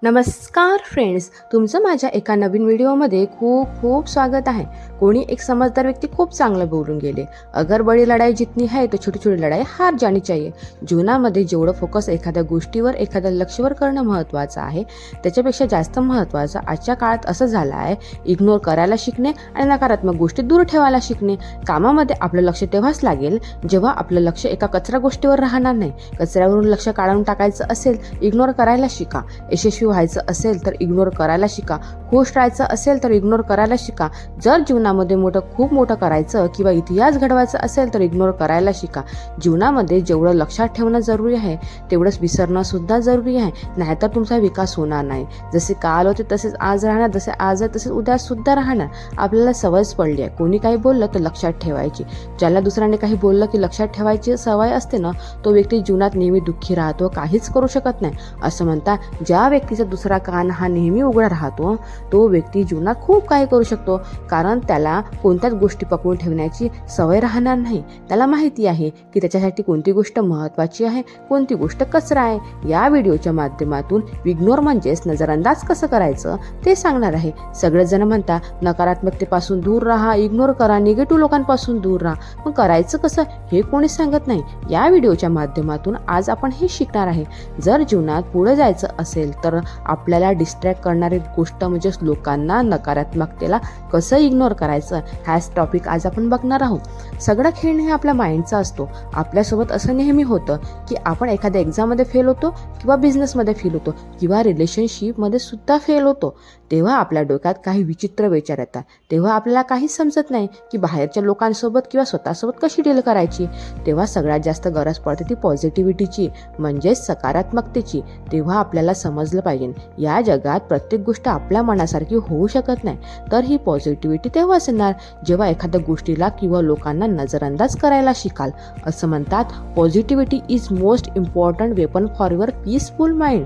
नमस्कार फ्रेंड्स तुमचं माझ्या एका नवीन व्हिडिओमध्ये खूप खूप स्वागत आहे. कोणी एक समजदार व्यक्ती खूप चांगलं बोलून गेले. अगर बडी लढाई जितनी है तो छोटी छोटी लढाई हार जाणी चाहिए. जीवनामध्ये जेवढं फोकस एखाद्या गोष्टीवर एखाद्या लक्ष्यवर करणं महत्त्वाचं आहे त्याच्यापेक्षा जास्त महत्त्वाचं आजच्या काळात असं झालं आहे इग्नोर करायला शिकणे आणि नकारात्मक गोष्टी दूर ठेवायला शिकणे. कामामध्ये आपलं लक्ष तेव्हाच लागेल जेव्हा आपलं लक्ष एका कचरा गोष्टीवर राहणार नाही. कचऱ्यावरून लक्ष काढून टाकायचं असेल इग्नोर करायला शिका. यशस्वी व्हायचं असेल तर इग्नोर करायला शिका. खुश राहायचं असेल तर इग्नोर करायला शिका. जर जीवनामध्ये मोठं खूप मोठं करायचं किंवा इतिहास घडवायचा असेल तर इग्नोर करायला शिका. जीवनामध्ये जेवढं लक्षात ठेवणं जरुरी आहे तेवढंच विसरणं सुद्धा जरुरी आहे. नाहीतर तुमचा विकास होणार नाही. जसे काल होते तसेच आज राहणार. जसे आज आहे तसेच उद्या सुद्धा राहणार. आपल्याला सवयच पडली आहे. कोणी काही बोललं तर लक्षात ठेवायची. ज्याला दुसऱ्याने काही बोललं की लक्षात ठेवायची सवय असते ना तो व्यक्ती जीवनात नेहमी दुःखी राहतो काहीच करू शकत नाही. असं म्हणता ज्या व्यक्ती व्यक्तीचा दुसरा कान हा नेहमी उघडा राहतो. तो व्यक्ती जीवनात खूप काही करू शकतो कारण त्याला कोणत्याच गोष्टी पकडून ठेवण्याची सवय राहणार नाही. त्याला माहिती आहे की त्याच्यासाठी कोणती गोष्ट महत्त्वाची आहे कोणती गोष्ट कचरा आहे. या व्हिडिओच्या माध्यमातून इग्नोर म्हणजेच नजरअंदाज कसं करायचं ते सांगणार आहे. सगळेजण म्हणता नकारात्मकतेपासून दूर राहा इग्नोर करा निगेटिव्ह लोकांपासून दूर राहा. मग करायचं कसं हे कोणी सांगत नाही. या व्हिडिओच्या माध्यमातून आज आपण हे शिकणार आहे. जर जीवनात पुढे जायचं असेल तर आपल्याला डिस्ट्रॅक्ट करणारी गोष्ट म्हणजेच लोकांना नकारात्मकतेला कसं इग्नोर करायचं? हाच टॉपिक आज आपण बघणार आहोत. सगळा खेळ हे आपल्या माइंडचा असतो. आपल्यासोबत असं नेहमी होतं की आपण एखाद्या एक्झाममध्ये फेल होतो किंवा बिझनेसमध्ये फेल होतो किंवा रिलेशनशिपमध्ये सुद्धा फेल होतो. तेव्हा आपल्या डोक्यात काही विचित्र विचार येतात. तेव्हा आपल्याला काहीच समजत नाही की बाहेरच्या लोकांसोबत किंवा स्वतःसोबत कशी डील करायची? तेव्हा सगळ्यात जास्त गरज पडते ती पॉझिटिव्हिटीची म्हणजेच सकारात्मकतेची. तेव्हा आपल्याला समजलं पाहिजे या जगात प्रत्येक गोष्ट आपल्या मनासारखी होऊ शकत नाही. तर ही पॉझिटिव्हिटी तेव्हाच येणार जेव्हा एखाद्या गोष्टीला किंवा लोकांना नजरअंदाज करायला शिकाल. असं म्हणतात positivity is most important weapon for your peaceful mind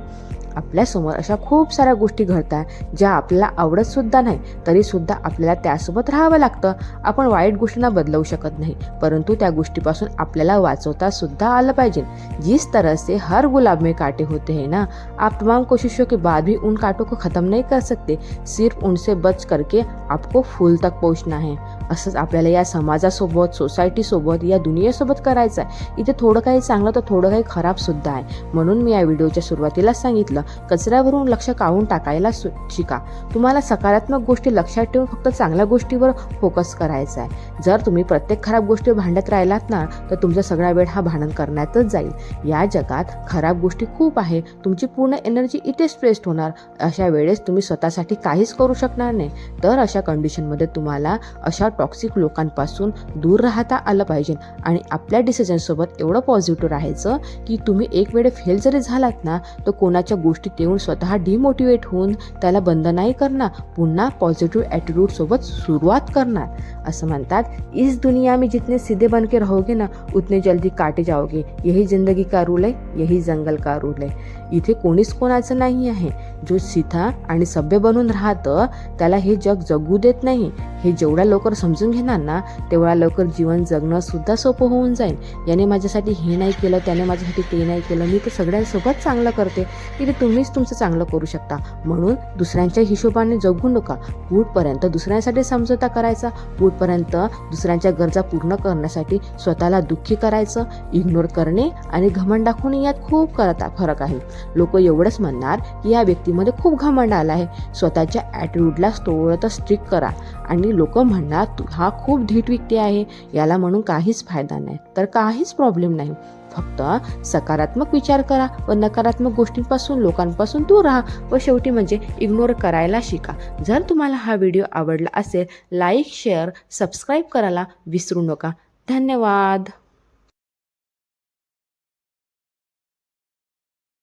आपल्यासमोर अशा खूप साऱ्या गोष्टी घडतात ज्या आपल्याला आवडत सुद्धा नाही तरी सुद्धा आपल्याला त्यासोबत राहावं लागतं. आपण वाईट गोष्टींना बदलवू शकत नाही परंतु त्या गोष्टीपासून आपल्याला वाचवता सुद्धा आलं पाहिजे. जिस तरह से हर गुलाब में काटे होते हैं ना आप तमाम कोशिशों के बाद भी उन कांटों को ख़त्म नहीं कर सकते। सिर्फ उनसे बच करके आपको फूल तक पहुंचना है। असंच आपल्याला या समाजासोबत सोसायटीसोबत या दुनियेसोबत करायचं आहे. इथे थोडं काही चांगलं तर थोडं काही खराब सुद्धा आहे. म्हणून मी या व्हिडिओच्या सुरुवातीला सांगितलं कचऱ्यावरून लक्ष काढून टाकायला सु- शिका. तुम्हाला सकारात्मक गोष्टी लक्षात ठेवून फक्त चांगल्या गोष्टीवर फोकस करायचा आहे. जर तुम्ही प्रत्येक खराब गोष्टी भांडत राहिलात ना तर तुमचा सगळा वेळ हा भांडण करण्यातच जाईल. या जगात खराब गोष्टी खूप आहे. तुमची पूर्ण एनर्जी इथेच वेस्ट होणार. अशा वेळेस तुम्ही स्वतःसाठी काहीच करू शकणार नाही. तर अशा कंडिशनमध्ये तुम्हाला अशा टॉक्सिक लोकांपासून दूर राहता आलं पाहिजे. आणि आपल्या डिसिजनसोबत एवढं पॉझिटिव्ह राहायचं की तुम्ही एक वेळ फेल जरी झालात ना तर कोणाच्या गोष्टीत येऊन स्वतः डिमोटिवेट होऊन त्याला बंद नाही करणार. पुन्हा पॉझिटिव्ह ॲटिट्यूडसोबत सुरुवात करणार. असं म्हणतात इस दुनिया में जितने सीधे बन के रहोगे ना उतने जल्दी काटे जाओगे. यही जिंदगी का रूल आहे यही जंगल का रूल आहे इथे कोणीच कोणाचं नाही आहे. जो सीधा आणि सभ्य बनून राहतं त्याला हे जग जगू देत नाही. हे जेवढ्या लवकर समजून घेणार ना तेवढ्या लवकर जीवन जगणं सुद्धा सोपं होऊन जाईल. याने माझ्यासाठी हे नाही केलं त्याने माझ्यासाठी ते नाही केलं मी तर सगळ्यांसोबत चांगलं करते. तिथे तुम्हीच तुमचं चांगलं करू शकता. म्हणून दुसऱ्यांच्या हिशोबाने जगू नका. कुठपर्यंत दुसऱ्यांसाठी समजोता करायचा. कुठपर्यंत दुसऱ्यांच्या गरजा पूर्ण करण्यासाठी स्वतःला दुःखी करायचं इग्नोर करणे आणि घमंड दाखवणे यात खूप करता फरक आहे. लोक एवढंच म्हणणार की या व्यक्तीमध्ये खूप घमंड आला आहे. स्वतःच्या ॲटिट्यूडला थोडं स्ट्रिक करा आणि लोक म्हणणार हा खूप धीट व्यक्ती आहे याला म्हणून काहीच फायदा नाही. तर काहीच प्रॉब्लेम नाही. फक्त सकारात्मक विचार करा व नकारात्मक गोष्टींपासून लोकांपासून दूर राहा व शेवटी म्हणजे इग्नोर करायला शिका. जर तुम्हाला हा व्हिडिओ आवडला असेल लाईक शेअर सबस्क्राईब करायला विसरू नका. धन्यवाद.